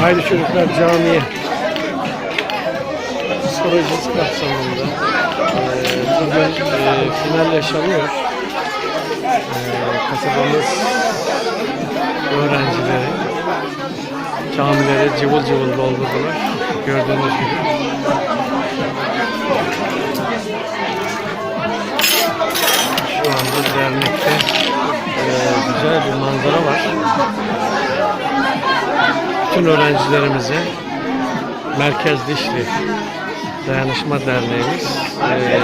Haydi çocuklar camiye. Psikolojisi kapsamında eee, bugün eee, final yaşanıyor. Eee, kasabamız öğrencileri camileri cıvıl cıvıl doldurdular. Gördüğünüz gibi. Anda dernekte eee, güzel bir manzara var. Bütün öğrencilerimize Merkez Dişli Dayanışma Derneğimiz eee,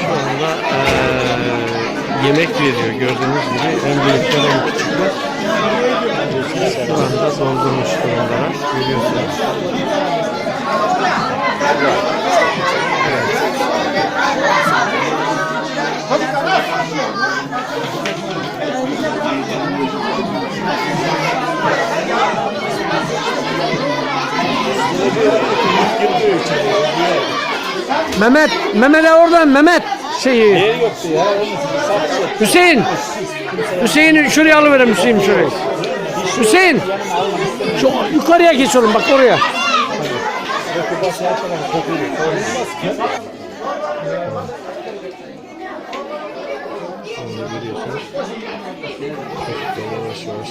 şu anda eee, yemek veriyor gördüğünüz gibi en büyükler en küçükler şu anda doldurmuş durumdalar görüyorsunuz. Mehmet, Mehmet'e oradan Mehmet şeyi. Hüseyin. Hüseyin'i şuraya alıverin Hüseyin şuraya. Hüseyin. Şu yukarıya geç oğlum bak oraya. Görüyorsunuz. Yavaş yavaş.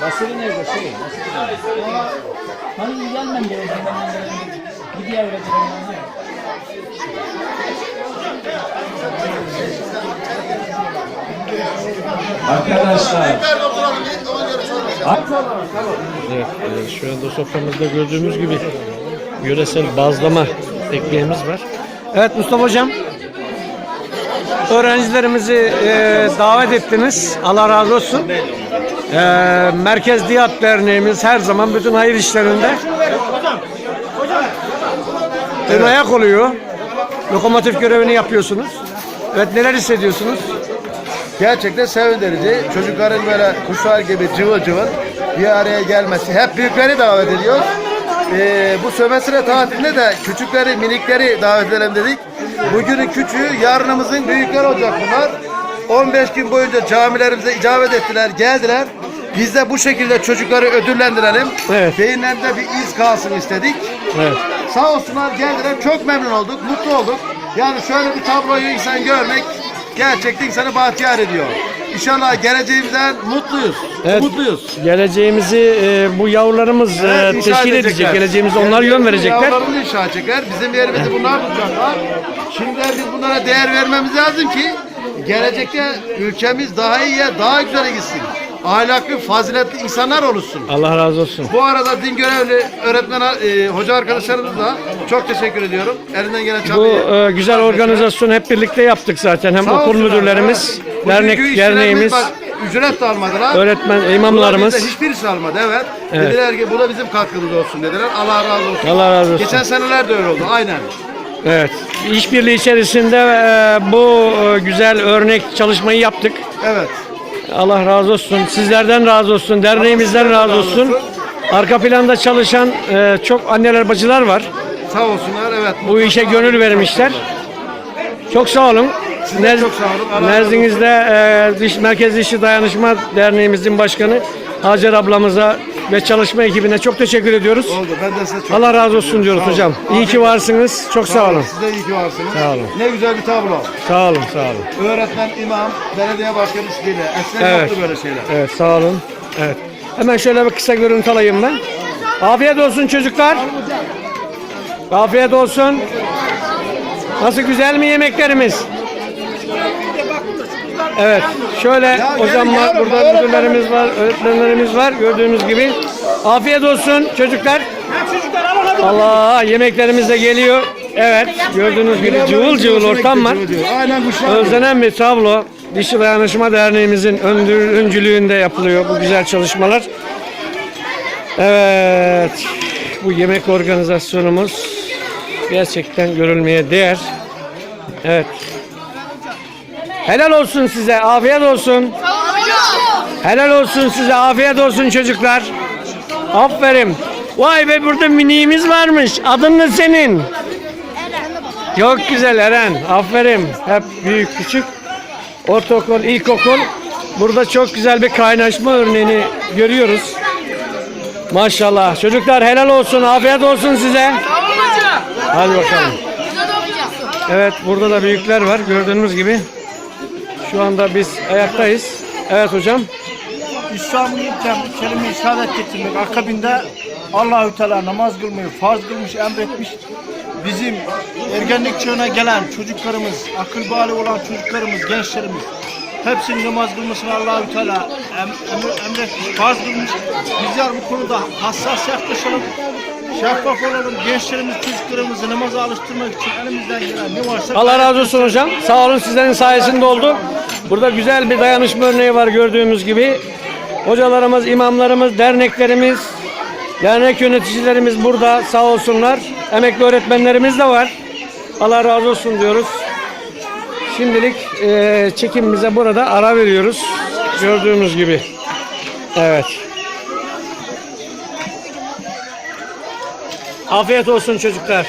Basırı nerede? Şey, basırı nerede? Hani gelmem gerekiyor. Gidiyor öyle Arkadaşlar. Evet, e, şu anda soframızda gördüğümüz gibi yöresel bazlama ekmeğimiz var. Evet Mustafa Hocam. Öğrencilerimizi e, davet ettiniz. Allah razı olsun. E, Merkez Diyat Derneğimiz her zaman bütün hayır işlerinde ön ayak oluyor. Lokomotif görevini yapıyorsunuz. Evet neler hissediyorsunuz? Gerçekten sevindirici. Çocukların böyle kuşlar gibi cıvıl cıvıl bir araya gelmesi. Hep büyükleri davet ediyoruz. Ee, bu sömestre tatilinde de küçükleri, minikleri davet edelim dedik. Bugünün küçüğü, yarınımızın büyükleri olacak bunlar. 15 gün boyunca camilerimize icabet ettiler, geldiler. Biz de bu şekilde çocukları ödüllendirelim. Evet. Beyinlerinde bir iz kalsın istedik. Evet. Sağ olsunlar geldiler. Çok memnun olduk, mutlu olduk. Yani şöyle bir tabloyu insan görmek gerçekten insanı bahtiyar ediyor. İnşallah geleceğimizden mutluyuz. Evet. Mutluyuz. Geleceğimizi e, bu yavrularımız e, Evet, inşa teşkil edecek. Geleceğimizi onlar yön verecekler. Yavrularımız inşa edecekler. Bizim yerimizi bunlar tutacaklar. Şimdi biz bunlara değer vermemiz lazım ki gelecekte ülkemiz daha iyiye, daha güzel gitsin. Ahlaklı, faziletli insanlar oluşsun. Allah razı olsun. Bu arada din görevli öğretmen, e, hoca arkadaşlarımız da çok teşekkür ediyorum. Elinden gelen Bu çabayı. e, güzel organizasyonu hep birlikte yaptık zaten. Hem Sağ okul müdürlerimiz, evet. Dernek derneğimiz, ücret de almadılar. öğretmen, Bunlar imamlarımız. bizde hiçbirisi almadı evet. Evet. Dediler ki bu da bizim katkımız olsun dediler. Allah razı olsun. Allah razı olsun. Geçen seneler de öyle oldu aynen. Evet. İşbirliği içerisinde e, bu e, güzel örnek çalışmayı yaptık. Evet. Allah razı olsun. Sizlerden razı olsun. Derneğimizden razı olsun. Arka planda çalışan e, çok anneler bacılar var. Sağ olsunlar evet. Bu işe gönül vermişler. Çok sağ olun. De çok sağ olun. Nezdinizde e, Diş, Merkez Dişi Dayanışma Derneğimizin başkanı Hacer ablamıza ve çalışma ekibine çok teşekkür ediyoruz. Oldu. Ben de size çok Allah razı olsun diyoruz olun. hocam. İyi ki varsınız. Çok sağ olun. Siz de iyi ki varsınız. Sağ olun. Ne güzel bir tablo. Sağ olun, sağ olun. Öğretmen, imam, belediye başkanı ismiyle. Eskiden Evet. yoktu böyle şeyler. Evet, sağ olun. Evet. Hemen şöyle bir kısa görüntü alayım ben. Afiyet olsun çocuklar. Afiyet olsun. Nasıl güzel mi yemeklerimiz? Evet. Şöyle hocam var, burada müdürlerimiz var, öğretmenlerimiz var gördüğünüz gibi. Afiyet olsun çocuklar. Allah yemeklerimiz de geliyor. Evet gördüğünüz gibi cıvıl cıvıl ortam var. Aynen kuşlar. gibi. Özlenen bir tablo. Dişi Dayanışma Derneğimizin öncülüğünde yapılıyor bu güzel çalışmalar. Evet. Bu yemek organizasyonumuz gerçekten görülmeye değer. Evet. Helal olsun size. Afiyet olsun. Helal olsun size. Afiyet olsun çocuklar. Aferin. Vay be burada miniğimiz varmış. Adın ne senin? Çok güzel Eren. Aferin. Hep büyük küçük. Ortaokul, ilkokul. Burada çok güzel bir kaynaşma örneğini görüyoruz. Maşallah. Çocuklar helal olsun. Afiyet olsun size. Hadi bakalım. Evet burada da büyükler var gördüğünüz gibi. Şu anda biz ayaktayız. Evet hocam. İslam'ı ilken kelime-i şehadet getirmek akabinde Allahü Teala namaz kılmayı farz kılmış, emretmiş. Bizim ergenlik çağına gelen çocuklarımız, akıl bali olan çocuklarımız, gençlerimiz hepsinin namaz kılmasını Allahü Teala em, em- emretmiş, farz kılmış. Bizler bu konuda hassas yaklaşalım. Şeffaf olalım. Gençlerimiz, çocuklarımızı namaza alıştırmak için elimizden gelen ne varsa Allah razı olsun hocam. Sağ olun sizlerin sayesinde oldu. Burada güzel bir dayanışma örneği var gördüğümüz gibi. Hocalarımız, imamlarımız, derneklerimiz, dernek yöneticilerimiz burada sağ olsunlar. Emekli öğretmenlerimiz de var. Allah razı olsun diyoruz. Şimdilik eee çekimimize burada ara veriyoruz. Gördüğümüz gibi. Evet. Afiyet olsun çocuklar.